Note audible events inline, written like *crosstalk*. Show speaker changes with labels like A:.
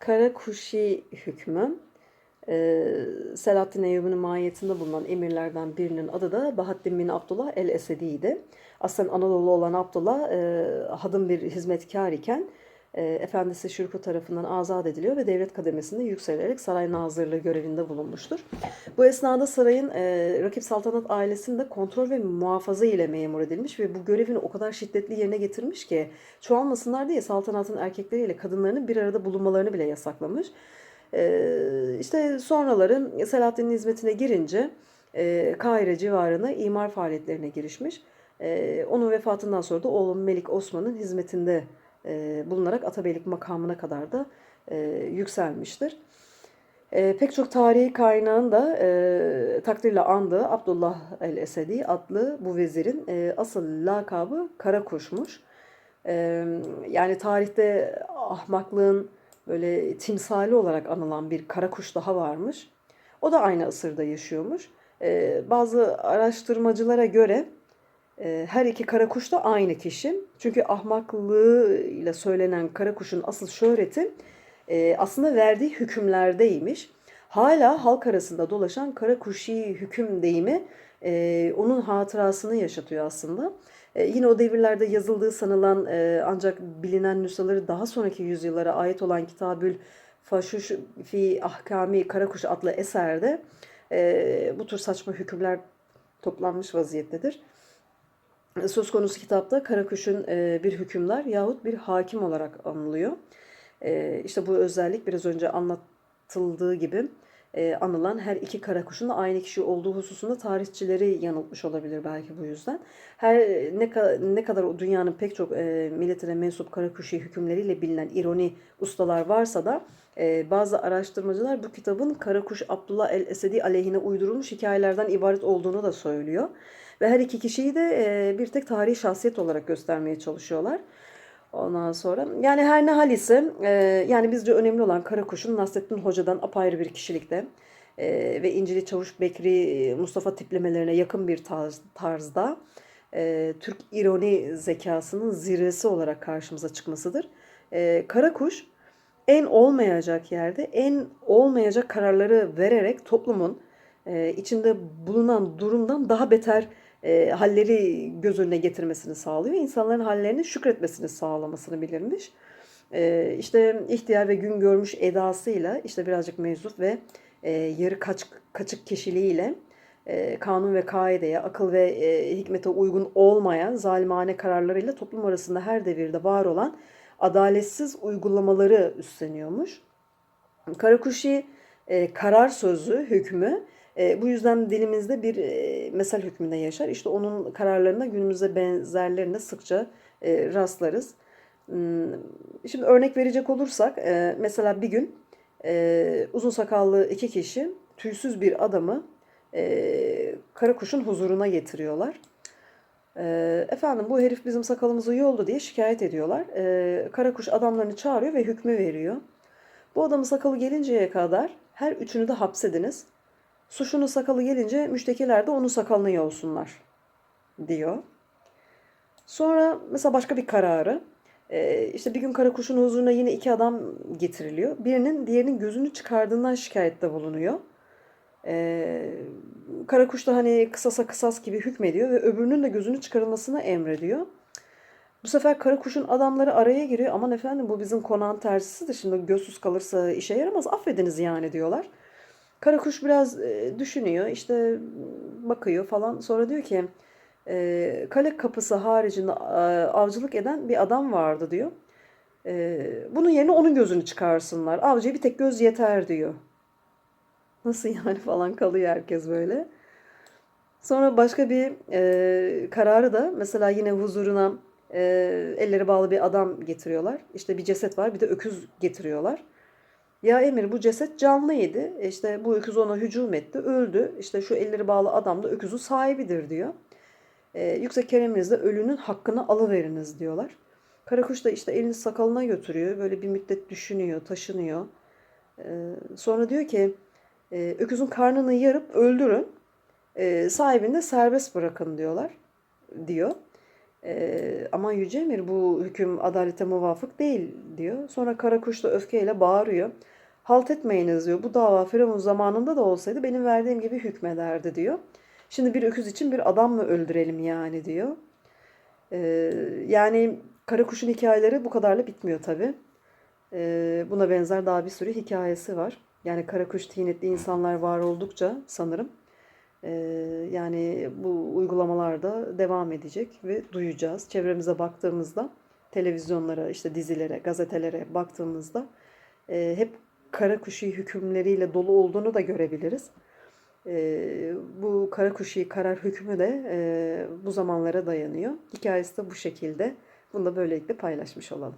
A: Karakuşi hükmü e, Selahaddin Eyyubi'nin mahiyetinde bulunan emirlerden birinin adı da Bahattin bin Abdullah el-Esedi'ydi. Aslında Anadolu olan Abdullah e, hadım bir hizmetkar iken efendisi Şürkü tarafından azat ediliyor ve devlet kademesinde yükselerek saray nazırlığı görevinde bulunmuştur. Bu esnada sarayın e, rakip saltanat ailesinde kontrol ve muhafaza ile memur edilmiş ve bu görevini o kadar şiddetli yerine getirmiş ki çoğalmasınlar diye saltanatın erkekleriyle kadınlarının bir arada bulunmalarını bile yasaklamış. E, işte sonraları Selahaddin'in hizmetine girince e, Kahire civarına imar faaliyetlerine girişmiş. E, onun vefatından sonra da oğlum Melik Osman'ın hizmetinde e, bulunarak atabeylik makamına kadar da e, yükselmiştir. E, pek çok tarihi kaynağın da e, takdirle andığı Abdullah el-Esedi adlı bu vezirin e, asıl lakabı Karakuş'muş. E, yani tarihte ahmaklığın böyle timsali olarak anılan bir karakuş daha varmış. O da aynı asırda yaşıyormuş. E, bazı araştırmacılara göre her iki karakuş da aynı kişi. Çünkü ahmaklığıyla söylenen karakuşun asıl şöhreti e, aslında verdiği hükümlerdeymiş. Hala halk arasında dolaşan karakuşi hüküm deyimi e, onun hatırasını yaşatıyor aslında. E, yine o devirlerde yazıldığı sanılan ancak bilinen nüshaları daha sonraki yüzyıllara ait olan Kitabül Faşuş fi Ahkami Karakuş adlı eserde bu tür saçma hükümler toplanmış vaziyettedir. Söz konusu kitapta Karakuş'un e, bir hükümdar yahut bir hakim olarak anılıyor. E, işte bu özellik biraz önce anlatıldığı gibi e, anılan her iki karakuşun da aynı kişi olduğu hususunda tarihçileri yanıltmış olabilir belki bu yüzden. Her ne, ne kadar o dünyanın pek çok milletine mensup karakuşi hükümleriyle bilinen ironi ustalar varsa da bazı araştırmacılar bu kitabın Karakuş Abdullah el-Esedi aleyhine uydurulmuş hikayelerden ibaret olduğunu da söylüyor. Ve her iki kişiyi de e, bir tek tarihi şahsiyet olarak göstermeye çalışıyorlar. Ondan sonra yani her ne hal ise e, yani bizce önemli olan Karakuş'un Nasrettin Hoca'dan apayrı bir kişilikte e, ve İncili Çavuş Bekri Mustafa tiplemelerine yakın bir tarz, tarzda e, Türk ironi zekasının zirvesi olarak karşımıza çıkmasıdır. E, Karakuş en olmayacak yerde en olmayacak kararları vererek toplumun e, içinde bulunan durumdan daha beter e, halleri göz önüne getirmesini sağlıyor. İnsanların hallerini şükretmesini sağlamasını bilirmiş. E, işte ihtiyar ve gün görmüş edasıyla işte birazcık meczup ve e, yarı kaç, kaçık kişiliğiyle e, kanun ve kaideye, akıl ve e, hikmete uygun olmayan zalimane kararlarıyla toplum arasında her devirde var olan adaletsiz uygulamaları üstleniyormuş. Karakuşi e, karar sözü, hükmü e, bu yüzden dilimizde bir e, mesel hükmünde yaşar. İşte onun kararlarına günümüzde benzerlerine sıkça e, rastlarız. Hmm, Şimdi örnek verecek olursak e, mesela bir gün e, uzun sakallı iki kişi tüysüz bir adamı e, Karakuş'un huzuruna getiriyorlar. E, efendim bu herif bizim sakalımızı yoldu diye şikayet ediyorlar. E, Karakuş adamlarını çağırıyor ve hükmü veriyor. Bu adamın sakalı gelinceye kadar her üçünü de hapsediniz. Suçunun sakalı gelince müştekiler de onun sakalını yolsunlar diyor. Sonra mesela başka bir kararı e, işte bir gün Karakuş'un huzuruna yine iki adam getiriliyor. Birinin diğerinin gözünü çıkardığından şikayette bulunuyor. E, Karakuş da hani kısasa kısas gibi hükmediyor ve öbürünün de gözünü çıkarılmasını emrediyor. Bu sefer Karakuş'un adamları araya giriyor. Aman efendim bu bizim konağın tersisidir. Şimdi gözsüz kalırsa işe yaramaz. Affediniz yani diyorlar. Karakuş biraz e, düşünüyor. işte bakıyor falan. Sonra diyor ki e, kale kapısı haricinde e, avcılık eden bir adam vardı diyor. E, bunun yerine onun gözünü çıkarsınlar. Avcıya bir tek göz yeter diyor. Nasıl yani *laughs* falan kalıyor herkes böyle. Sonra başka bir e, kararı da mesela yine huzuruna e, elleri bağlı bir adam getiriyorlar. İşte bir ceset var bir de öküz getiriyorlar. Ya Emir bu ceset canlıydı. İşte bu öküz ona hücum etti. Öldü. İşte şu elleri bağlı adam da öküzün sahibidir diyor. E, yüksek kereminizle ölünün hakkını alıveriniz diyorlar. Karakuş da işte elini sakalına götürüyor. Böyle bir müddet düşünüyor, taşınıyor. E, sonra diyor ki e, öküzün karnını yarıp öldürün. E, sahibini de serbest bırakın diyorlar. Diyor. Ee, ama Yüce Emir bu hüküm adalete muvafık değil diyor. Sonra Karakuş da öfkeyle bağırıyor. Halt etmeyiniz diyor. Bu dava Firavun zamanında da olsaydı benim verdiğim gibi hükmederdi diyor. Şimdi bir öküz için bir adam mı öldürelim yani diyor. Ee, yani Karakuş'un hikayeleri bu kadarla bitmiyor tabii. Ee, buna benzer daha bir sürü hikayesi var. Yani Karakuş tinetli insanlar var oldukça sanırım. Ee, yani bu uygulamalar da devam edecek ve duyacağız. Çevremize baktığımızda, televizyonlara, işte dizilere, gazetelere baktığımızda e, hep Karakuşi hükümleriyle dolu olduğunu da görebiliriz. Ee, bu Karakuşi karar hükmü de e, bu zamanlara dayanıyor. Hikayesi de bu şekilde. Bunu da böylelikle paylaşmış olalım.